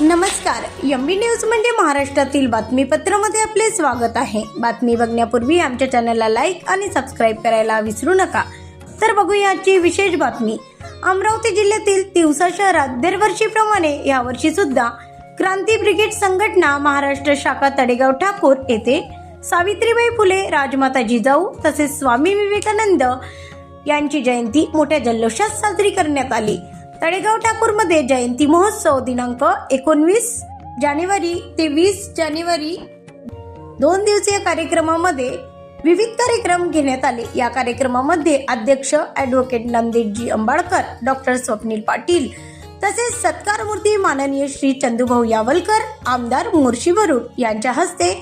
नमस्कार एम बी न्यूज म्हणजे महाराष्ट्रातील बातमीपत्रामध्ये आपले स्वागत आहे. बातमी बघण्यापूर्वी आमच्या चॅनलला लाईक आणि सबस्क्राईब करायला विसरू नका. तर बघूया आजची विशेष बातमी. अमरावती जिल्ह्यातील तिवसा शहरात दरवर्षीप्रमाणे यावर्षी सुद्धा क्रांती ब्रिगेड संघटना महाराष्ट्र शाखा तडेगाव ठाकूर येथे सावित्रीबाई फुले राजमाता जिजाऊ तसेच स्वामी विवेकानंद यांची जयंती मोठ्या जल्लोषात साजरी करण्यात आली. तळेगाव ठाकूरमध्ये जयंती महोत्सव दिनांक एकोणवीस जानेवारी ते वीस जानेवारी. दोन दिवसीय कार्यक्रमामध्ये विविध कार्यक्रम घेण्यात आले. या कार्यक्रमामध्ये अध्यक्ष ॲडव्होकेट नंदेशजी अंबाळकर डॉक्टर स्वप्नील पाटील तसेच सत्कार मूर्ती माननीय श्री चंदूभाऊ यावलकर आमदार मुर्शी वरुड यांच्या हस्ते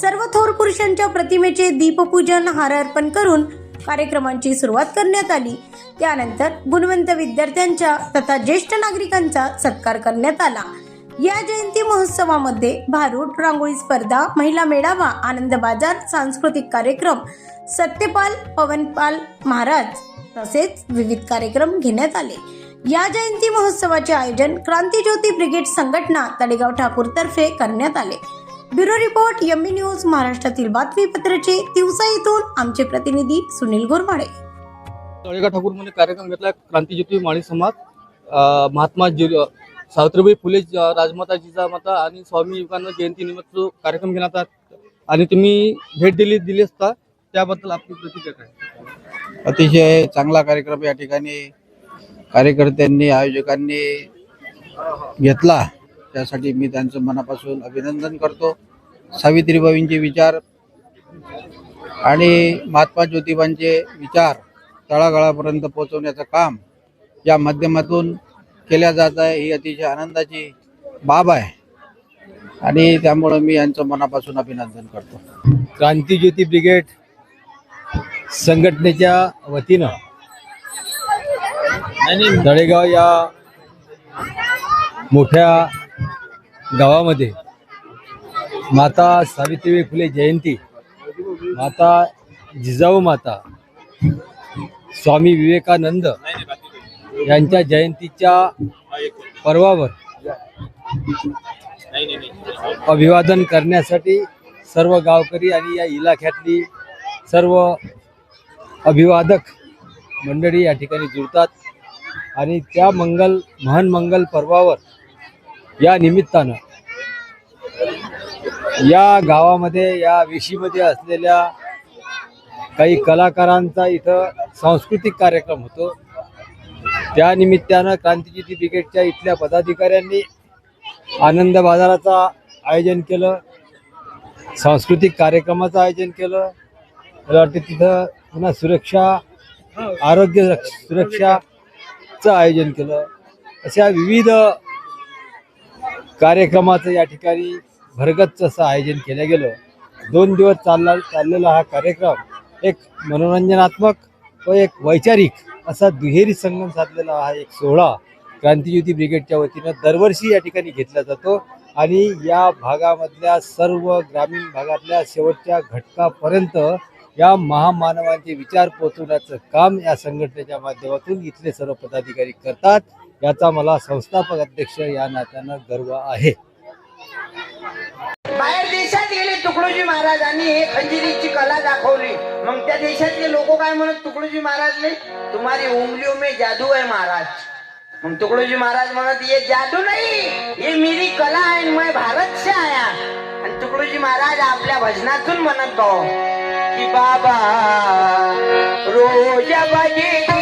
सर्व थोर पुरुषांच्या प्रतिमेचे दीपपूजन हार अर्पण करून कार्यक्रमांची सुरुवात करण्यात आली. त्यानंतर गुणवंत विद्यार्थ्यांच्या तथा ज्येष्ठ नागरिकांचा सत्कार करण्यात आला. या जयंती महोत्सवामध्ये भारूड रांगोळी स्पर्धा महिला मेळावा आनंद बाजार सांस्कृतिक कार्यक्रम सत्यपाल पवनपाल महाराज तसेच विविध कार्यक्रम घेण्यात आले. या जयंती महोत्सवाचे आयोजन क्रांतीज्योती ब्रिगेड संघटना तडेगाव ठाकूर तर्फे करण्यात आले. ब्युरो रिपोर्ट एमबी न्यूज महाराष्ट्रातील बातमीपत्राचे तिवसा येथून आमचे प्रतिनिधी सुनील गोरमाडे. तळेगाव ठाकूरमध्ये कार्यक्रम घेतला क्रांतीज्योती माळी समाज महात्मा जि सावित्रीबाई फुले राजमाता जिजामाता आणि स्वामी विवेकानंद जयंती निमित्त जो कार्यक्रम घेण्यात आला. आणि तुम्ही भेट दिली दिली असता त्याबद्दल आपली प्रतिक्रिया काय? अतिशय चांगला कार्यक्रम या ठिकाणी कार्यकर्त्यांनी आयोजकांनी घेतला. त्यासाठी मी त्यांचं मनापासून अभिनंदन करतो. सावित्रीबाईंचे विचार आणि महात्मा ज्योतिबांचे विचार तळागाळापर्यंत पोहोचवण्याचं काम या माध्यमातून केल्या जात आहे ही अतिशय आनंदाची बाब आहे. आणि त्यामुळं मी यांचं मनापासून अभिनंदन करतो. क्रांतीज्योती ब्रिगेड संघटनेच्या वतीनं तळेगाव या मोठ्या गावामध्ये. माता सावित्रीबाई फुले जयंती. माता जिजाऊ माता स्वामी विवेकानंद यांच्या जयंतीच्या पर्वावर अभिवादन करण्यासाठी सर्व गावकरी आणि या इलाख्यातली सर्व अभिवादक मंडळी या ठिकाणी जुळतात. आणि त्या मंगल महान मंगल पर्वावर या निमित्तानं. या गावामध्ये या वेशीमध्ये असलेल्या काही कलाकारांचा इथं सांस्कृतिक कार्यक्रम होतो. त्या निमित्तानं क्रांतीज्योती ब्रिगेडच्या इथल्या पदाधिकाऱ्यांनी आनंद बाजाराचा आयोजन केलं सांस्कृतिक कार्यक्रमाचं आयोजन केलं. मला वाटतं तिथं पुन्हा सुरक्षा आरोग्य रक्ष- सुरक्षाचं आयोजन केलं. अशा विविध कार्यक्रमाचं या ठिकाणी भरगच्च असं आयोजन केलं गेलं. दोन दिवस चालला चाललेला हा कार्यक्रम एक मनोरंजनात्मक व एक वैचारिक असा दुहेरी संगम साधलेला हा एक सोहळा क्रांतीज्योती ब्रिगेडच्या वतीनं दरवर्षी या ठिकाणी घेतला जातो. आणि या भागामधल्या सर्व ग्रामीण भागातल्या शेवटच्या घटकापर्यंत या महामानवांचे विचार पोहोचवण्याचं काम या संघटनेच्या माध्यमातून इथले सर्व पदाधिकारी करतात. याचा मला संस्थापक अध्यक्ष या नात्यानं गर्व आहे. बाहेर देशात गेले तुकडोजी महाराजांनी हे खंजिरीची कला दाखवली. मग त्या देशातले लोक काय म्हणत तुकडोजी महाराजले? तुम्हारी उंगलियों में जादू आहे महाराज. मग तुकडोजी महाराज म्हणत ये जादू नाही ये मेरी कला आहे मैं भारत से आया. आणि तुकडोजी महाराज आपल्या भजनातून म्हणत की बाबा रोज बजेगी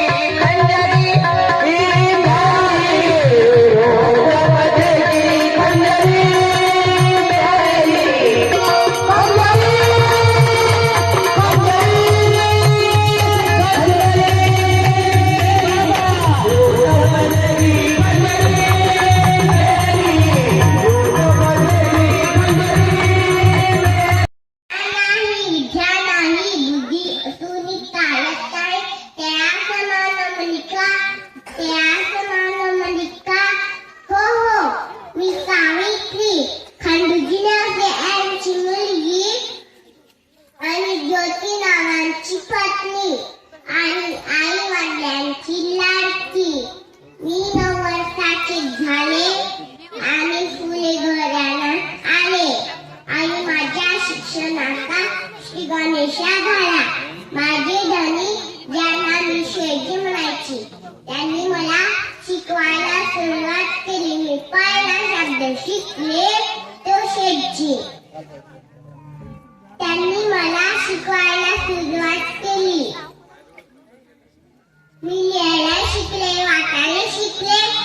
आणि आई वडिलांची लाडकी. मी नऊ वर्षाची झाले आणि फुले घराला आले. आणि माझ्या शिक्षणाचा श्री गणेशा झाला माझे धनी ज्यांना मी शेजी म्हणायची त्यांनी मला शिकवायला सुरुवात केली. मी पहिला शब्द शिकले तो शेजी त्यांनी मला शिकवायला सुरुवात केली. मी लिहायला शिकले वाचायला शिकले.